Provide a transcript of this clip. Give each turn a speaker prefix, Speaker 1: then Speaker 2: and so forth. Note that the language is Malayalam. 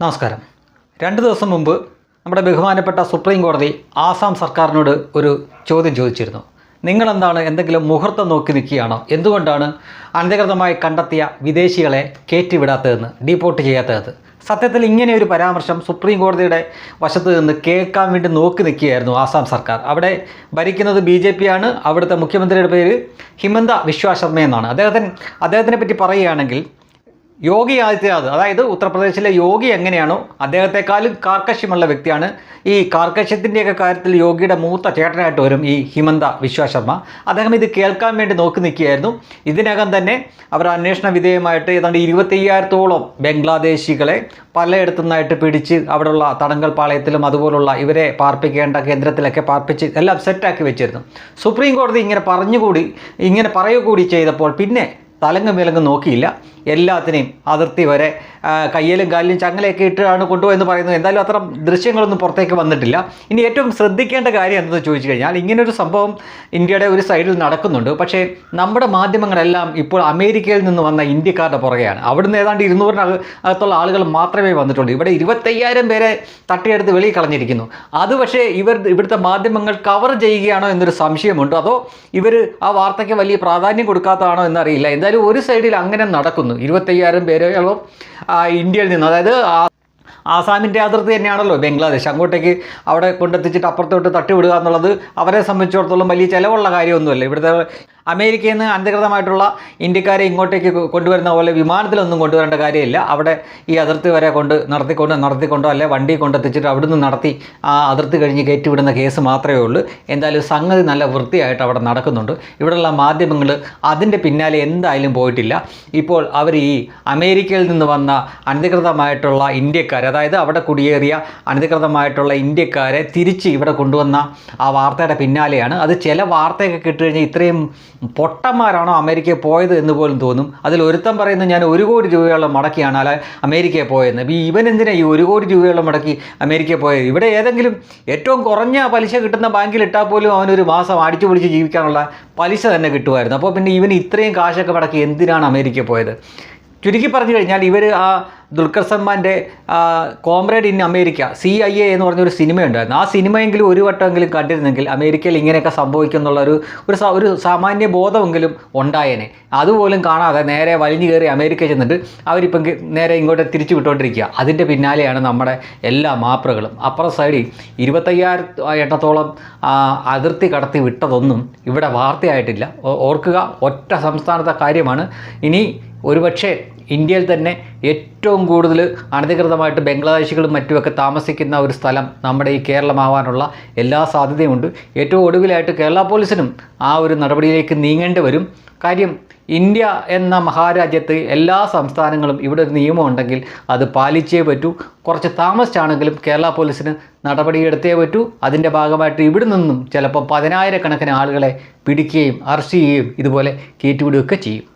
Speaker 1: നമസ്കാരം. രണ്ട് ദിവസം മുമ്പ് നമ്മുടെ ബഹുമാനപ്പെട്ട സുപ്രീം കോടതി ആസാം സർക്കാരിനോട് ഒരു ചോദ്യം ചോദിച്ചിരുന്നു. നിങ്ങളെന്താണ് എന്തെങ്കിലും മുഹൂർത്തം നോക്കി നിൽക്കുകയാണോ? എന്തുകൊണ്ടാണ് അനധികൃതമായി കണ്ടെത്തിയ വിദേശികളെ കയറ്റിവിടാത്തതെന്ന് ഡീപ്പോർട്ട് ചെയ്യാത്തത്? സത്യത്തിൽ ഇങ്ങനെ ഒരു പരാമർശം സുപ്രീം കോടതിയുടെ വശത്ത് നിന്ന് കേൾക്കാൻ വേണ്ടി നോക്കി നിൽക്കുകയായിരുന്നു ആസാം സർക്കാർ. അവിടെ ഭരിക്കുന്നത് ബി ജെ പി ആണ്. അവിടുത്തെ മുഖ്യമന്ത്രിയുടെ പേര് ഹിമന്ത വിശ്വ എന്നാണ് അദ്ദേഹത്തിന് അദ്ദേഹത്തിനെ പറ്റി പറയുകയാണെങ്കിൽ യോഗി ആദിത്യനാഥ് അതായത് ഉത്തർപ്രദേശിലെ യോഗി എങ്ങനെയാണോ അദ്ദേഹത്തെക്കാളും കാർക്കശ്യമുള്ള വ്യക്തിയാണ്. ഈ കാർക്കശ്യത്തിന്റെയൊക്കെ കാര്യത്തിൽ യോഗിയുടെ മൂത്ത ചേട്ടനായിട്ട് വരും ഈ ഹിമന്ത വിശ്വശർമ്മ അദ്ദേഹം ഇത് കേൾക്കാൻ വേണ്ടി നോക്കി നിൽക്കുകയായിരുന്നു. ഇതിനകം തന്നെ അവർ അന്വേഷണ വിധേയമായിട്ട് ഏതാണ്ട് ഇരുപത്തയ്യായിരത്തോളം ബംഗ്ലാദേശികളെ പലയിടത്തു നിന്നായിട്ട് പിടിച്ച് അവിടെയുള്ള തടങ്കൽ പാളയത്തിലും അതുപോലുള്ള ഇവരെ പാർപ്പിക്കേണ്ട കേന്ദ്രത്തിലൊക്കെ പാർപ്പിച്ച് എല്ലാം സെറ്റാക്കി വെച്ചിരുന്നു. സുപ്രീം കോടതി ഇങ്ങനെ പറഞ്ഞുകൂടി ഇങ്ങനെ പറയുകൂടി ചെയ്തപ്പോൾ പിന്നെ തലങ്ങും വിലങ്ങും നോക്കിയില്ല. എല്ലാത്തിനെയും അതിർത്തി വരെ കയ്യിലും കാലിലും ചങ്ങലയൊക്കെ ഇട്ടാണ് കൊണ്ടുപോയെന്ന് പറയുന്നു. എന്തായാലും അത്ര ദൃശ്യങ്ങളൊന്നും പുറത്തേക്ക് വന്നിട്ടില്ല. ഇനി ഏറ്റവും ശ്രദ്ധിക്കേണ്ട കാര്യം എന്തെന്ന് ചോദിച്ചു കഴിഞ്ഞാൽ ഇങ്ങനൊരു സംഭവം ഇന്ത്യയുടെ ഒരു സൈഡിൽ നടക്കുന്നുണ്ട്. പക്ഷേ നമ്മുടെ മാധ്യമങ്ങളെല്ലാം ഇപ്പോൾ അമേരിക്കയിൽ നിന്ന് വന്ന ഇന്ത്യക്കാരുടെ പുറകെയാണ്. അവിടുന്ന് ഏതാണ്ട് ഇരുന്നൂറിന് അകത്തുള്ള ആളുകൾ മാത്രമേ വന്നിട്ടുള്ളൂ. ഇവിടെ ഇരുപത്തയ്യായിരം പേരെ തട്ടിയെടുത്ത് വെളിയിൽ കളഞ്ഞിരിക്കുന്നു. അത് പക്ഷേ ഇവർ ഇവിടുത്തെ മാധ്യമങ്ങൾ കവർ ചെയ്യുകയാണോ എന്നൊരു സംശയമുണ്ട്. അതോ ഇവർ ആ വാർത്തയ്ക്ക് വലിയ പ്രാധാന്യം കൊടുക്കാത്തതാണോ എന്നറിയില്ല. എന്തായാലും ഒരു സൈഡിൽ അങ്ങനെ നടക്കുന്നു. ഇരുപത്തയ്യായിരം പേരോളം ഇന്ത്യയിൽ നിന്ന് അതായത് ആസാമിന്റെ അതിർത്തി തന്നെയാണല്ലോ ബംഗ്ലാദേശ്. അങ്ങോട്ടേക്ക് അവിടെ കൊണ്ടെത്തിച്ചിട്ട് അപ്പുറത്തോട്ട് തട്ടിവിടുക എന്നുള്ളത് അവരെ സംബന്ധിച്ചിടത്തോളം വലിയ ചിലവുള്ള കാര്യമൊന്നുമല്ല. ഇവിടുത്തെ അമേരിക്കയിൽ നിന്ന് അനധികൃതമായിട്ടുള്ള ഇന്ത്യക്കാരെ ഇങ്ങോട്ടേക്ക് കൊണ്ടുവരുന്ന പോലെ വിമാനത്തിലൊന്നും കൊണ്ടുവരേണ്ട കാര്യമില്ല. അവിടെ ഈ അതിർത്തി വരെ കൊണ്ട് നടത്തിക്കൊണ്ട് നടത്തിക്കൊണ്ടോ അല്ലെ വണ്ടി കൊണ്ടെത്തിച്ചിട്ട് അവിടുന്ന് നടത്തി ആ അതിർത്തി കഴിഞ്ഞ് കയറ്റിവിടുന്ന കേസ് മാത്രമേ ഉള്ളൂ. എന്തായാലും സംഗതി നല്ല വൃത്തിയായിട്ട് അവിടെ നടക്കുന്നുണ്ട്. ഇവിടെയുള്ള മാധ്യമങ്ങൾ അതിന്റെ പിന്നാലെ എന്തായാലും പോയിട്ടില്ല. ഇപ്പോൾ അവർ ഈ അമേരിക്കയിൽ നിന്ന് വന്ന അനധികൃതമായിട്ടുള്ള ഇന്ത്യക്കാർ അതായത് അവിടെ കുടിയേറിയ അനധികൃതമായിട്ടുള്ള ഇന്ത്യക്കാരെ തിരിച്ച് ഇവിടെ കൊണ്ടുവന്ന ആ വാർത്തയുടെ പിന്നാലെയാണ്. അത് ചില വാർത്തയൊക്കെ കിട്ടുകഴിഞ്ഞാൽ ഇത്രയും പൊട്ടന്മാരാണോ അമേരിക്കയിൽ പോയത് എന്ന് പോലും തോന്നും. അതിൽ ഒരുത്തൻ പറയുന്നത് ഞാൻ ഒരു കോടി രൂപയോളം മടക്കിയാണ് അല്ല അമേരിക്കയിൽ പോയെന്ന്. അപ്പോൾ ഇവൻ എന്തിനാണ് ഈ ഒരു കോടി രൂപയോളം മടക്കി അമേരിക്കയിൽ പോയത്? ഇവിടെ ഏതെങ്കിലും ഏറ്റവും കുറഞ്ഞ പലിശ കിട്ടുന്ന ബാങ്കിൽ ഇട്ടാൽ പോലും അവനൊരു മാസം അടിച്ചു പൊളിച്ച് ജീവിക്കാനുള്ള പലിശ തന്നെ കിട്ടുമായിരുന്നു. അപ്പോൾ പിന്നെ ഇവന് ഇത്രയും കാശൊക്കെ മടക്കി എന്തിനാണ് അമേരിക്കയിൽ പോയത്? ചുരുക്കി പറഞ്ഞു കഴിഞ്ഞാൽ ഇവർ ആ ദുൽഖർ സൽമാന്റെ comrade in America C I A എന്ന് പറഞ്ഞൊരു സിനിമയുണ്ടായിരുന്നു. ആ സിനിമയെങ്കിലും ഒരു വട്ടമെങ്കിലും കണ്ടിരുന്നെങ്കിൽ അമേരിക്കയിൽ ഇങ്ങനെയൊക്കെ സംഭവിക്കും എന്നുള്ളൊരു ഒരു ഒരു സാമാന്യ ബോധമെങ്കിലും ഉണ്ടായേനെ. അതുപോലും കാണാതെ നേരെ വലിഞ്ഞു കയറി അമേരിക്ക ചെന്നിട്ട് അവരിപ്പം നേരെ ഇങ്ങോട്ട് തിരിച്ചു വിട്ടുകൊണ്ടിരിക്കുക അതിന്റെ പിന്നാലെയാണ് നമ്മുടെ എല്ലാ മാപ്രകളും. അപ്പുറം സൈഡിൽ ഇരുപത്തയ്യായിരം എണ്ണത്തോളം അതിർത്തി കടത്തി വിട്ടതൊന്നും ഇവിടെ വാർത്തയായിട്ടില്ല. ഓർക്കുക ഒറ്റ സംസ്ഥാനത്തെ കാര്യമാണ്. ഇനി ഒരുപക്ഷെ ഇന്ത്യയിൽ തന്നെ ഏറ്റവും കൂടുതൽ അനധികൃതമായിട്ട് ബംഗ്ലാദേശികളും മറ്റുമൊക്കെ താമസിക്കുന്ന ഒരു സ്ഥലം നമ്മുടെ ഈ കേരളമാവാനുള്ള എല്ലാ സാധ്യതയുമുണ്ട്. ഏറ്റവും ഒടുവിലായിട്ട് കേരള പോലീസിനും ആ ഒരു നടപടിയിലേക്ക് നീങ്ങേണ്ടി വരും. കാര്യം ഇന്ത്യ എന്ന മഹാരാജ്യത്ത് എല്ലാ സംസ്ഥാനങ്ങളും ഇവിടെ ഒരു നിയമം ഉണ്ടെങ്കിൽ അത് പാലിച്ചേ പറ്റൂ. കുറച്ച് താമസിച്ചാണെങ്കിലും കേരള പോലീസിന് നടപടിയെടുത്തേ പറ്റൂ. അതിന്റെ ഭാഗമായിട്ട് ഇവിടെ നിന്നും ചിലപ്പോൾ പതിനായിരക്കണക്കിന് ആളുകളെ പിടിക്കുകയും അറസ്റ്റ് ചെയ്യുകയും ഇതുപോലെ കയറ്റിവിടുകയൊക്കെ ചെയ്യും.